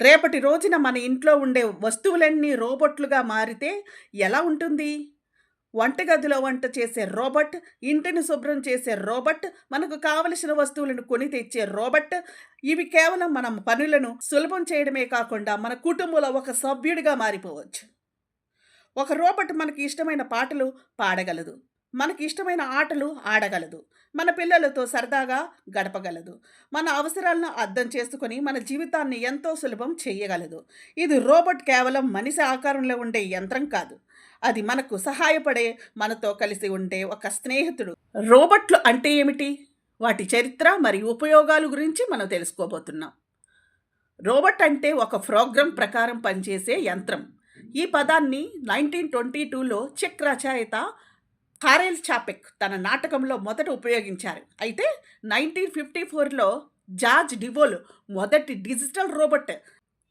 రేపటి రోజున మన ఇంట్లో ఉండే వస్తువులన్నీ రోబోట్లుగా మారితే ఎలా ఉంటుంది? వంటగదిలో వంట చేసే రోబోట్ ఇంటిని శుభ్రం చేసే రోబోట్ మనకు కావలసిన వస్తువులను కొని తెచ్చే రోబోట్ ఇవి కేవలం మన పనులను సులభం చేయడమే కాకుండా మన కుటుంబంలో ఒక సభ్యుడిగా మారిపోవచ్చు. ఒక రోబోట్ మనకి ఇష్టమైన పాటలు పాడగలదు. మనకి ఇష్టమైన ఆటలు ఆడగలదు. మన పిల్లలతో సరదాగా గడపగలదు. మన అవసరాలను అర్థం చేసుకొని మన జీవితాన్ని ఎంతో సులభం చేయగలదు. ఇది రోబోట్ కేవలం మనిషి ఆకారంలో ఉండే యంత్రం కాదు. అది మనకు సహాయపడే మనతో కలిసి ఉండే ఒక స్నేహితుడు. రోబోట్లు అంటే ఏమిటి? వాటి చరిత్ర మరియు ఉపయోగాల గురించి మనం తెలుసుకోబోతున్నాం. రోబోట్ అంటే ఒక ప్రోగ్రాం ప్రకారం పనిచేసే యంత్రం. ఈ పదాన్ని నైన్టీన్ ట్వంటీ టూలో చెక్ రచయిత కారెల్ చాపెక్ తన నాటకంలో మొదట ఉపయోగించారు. అయితే నైన్టీన్ ఫిఫ్టీ ఫోర్లో జార్జ్ డివోల్ మొదటి డిజిటల్ రోబోట్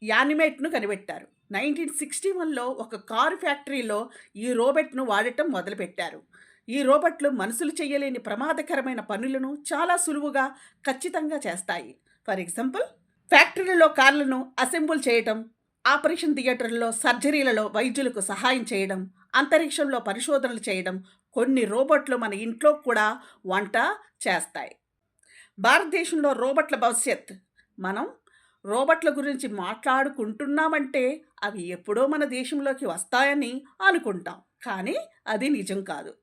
యానిమేట్ను కనిపెట్టారు. నైన్టీన్ సిక్స్టీ వన్లో ఒక కారు ఫ్యాక్టరీలో ఈ రోబోట్ను వాడటం మొదలుపెట్టారు. ఈ రోబోట్లు మనుషులు చేయలేని ప్రమాదకరమైన పనులను చాలా సులువుగా ఖచ్చితంగా చేస్తాయి. ఫర్ ఎగ్జాంపుల్ ఫ్యాక్టరీలలో కార్లను అసెంబుల్ చేయటం ఆపరేషన్ థియేటర్లో సర్జరీలలో వైద్యులకు సహాయం చేయడం అంతరిక్షంలో పరిశోధనలు చేయడం కొన్ని రోబోట్లు మన ఇంట్లో కూడా వంట చేస్తాయి. భారతదేశంలో రోబోట్ల భవిష్యత్. మనం రోబోట్ల గురించి మాట్లాడుకుంటున్నామంటే అవి ఎప్పుడో మన దేశంలోకి వస్తాయని అనుకుంటాం. కానీ అది నిజం కాదు.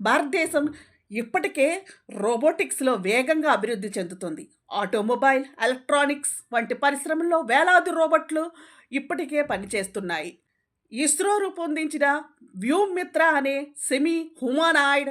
భారతదేశం ఇప్పటికే రోబోటిక్స్లో వేగంగా అభివృద్ధి చెందుతుంది. ఆటోమొబైల్ ఎలక్ట్రానిక్స్ వంటి పరిశ్రమల్లో వేలాది రోబోట్లు ఇప్పటికే పనిచేస్తున్నాయి. ఇస్రో రూపొందించిన వ్యూమిత్ర అనే సెమీ హ్యూమనాయిడ్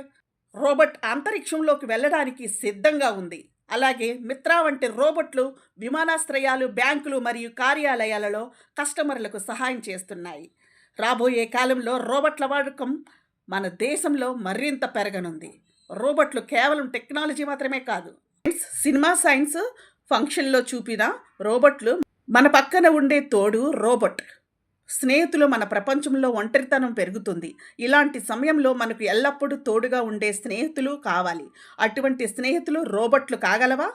రోబోట్ అంతరిక్షంలోకి వెళ్ళడానికి సిద్ధంగా ఉంది. అలాగే మిత్రా వంటి రోబోట్లు విమానాశ్రయాలు బ్యాంకులు మరియు కార్యాలయాలలో కస్టమర్లకు సహాయం చేస్తున్నాయి. రాబోయే కాలంలో రోబోట్ల వాడకం మన దేశంలో మరింత పెరగనుంది. రోబోట్లు కేవలం టెక్నాలజీ మాత్రమే కాదు సినిమా సైన్స్ ఫంక్షన్లో చూపిన రోబోట్లు మన పక్కన ఉండే తోడు రోబోట్. స్నేహితులు మన ప్రపంచంలో ఒంటరితనం పెరుగుతుంది. ఇలాంటి సమయంలో మనకు ఎల్లప్పుడూ తోడుగా ఉండే స్నేహితులు కావాలి. అటువంటి స్నేహితులు రోబోట్లు కాగలవా?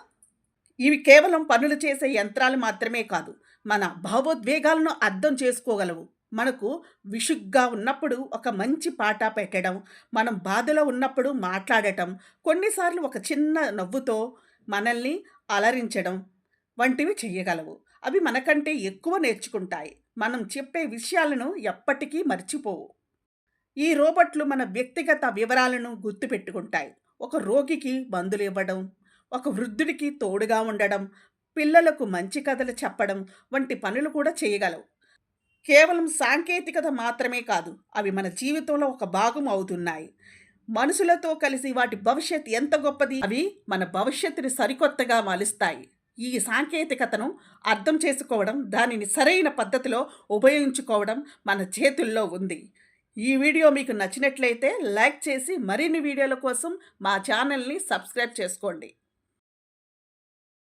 ఇవి కేవలం పనులు చేసే యంత్రాలు మాత్రమే కాదు. మన భావోద్వేగాలను అర్థం చేసుకోగలవు. మనకు విసుగ్గా ఉన్నప్పుడు ఒక మంచి పాట పెట్టడం మనం బాధలో ఉన్నప్పుడు మాట్లాడటం కొన్నిసార్లు ఒక చిన్న నవ్వుతో మనల్ని అలరించడం వంటివి చేయగలవు. అవి మనకంటే ఎక్కువ నేర్చుకుంటాయి. మనం చెప్పే విషయాలను ఎప్పటికీ మర్చిపోవు. ఈ రోబోట్లు మన వ్యక్తిగత వివరాలను గుర్తుపెట్టుకుంటాయి. ఒక రోగికి మందులు ఇవ్వడం ఒక వృద్ధుడికి తోడుగా ఉండడం పిల్లలకు మంచి కథలు చెప్పడం వంటి పనులు కూడా చేయగలవు. కేవలం సాంకేతికత మాత్రమే కాదు అవి మన జీవితంలో ఒక భాగం అవుతున్నాయి. మనుషులతో కలిసి వాటి భవిష్యత్ ఎంత గొప్పది అవి మన భవిష్యత్తుని సరికొత్తగా మలుస్తాయి. ఈ సాంకేతికతను అర్థం చేసుకోవడం దానిని సరైన పద్ధతిలో ఉపయోగించుకోవడం మన చేతుల్లో ఉంది. ఈ వీడియో మీకు నచ్చినట్లయితే లైక్ చేసి మరిన్ని వీడియోల కోసం మా ఛానల్ని సబ్స్క్రైబ్ చేసుకోండి.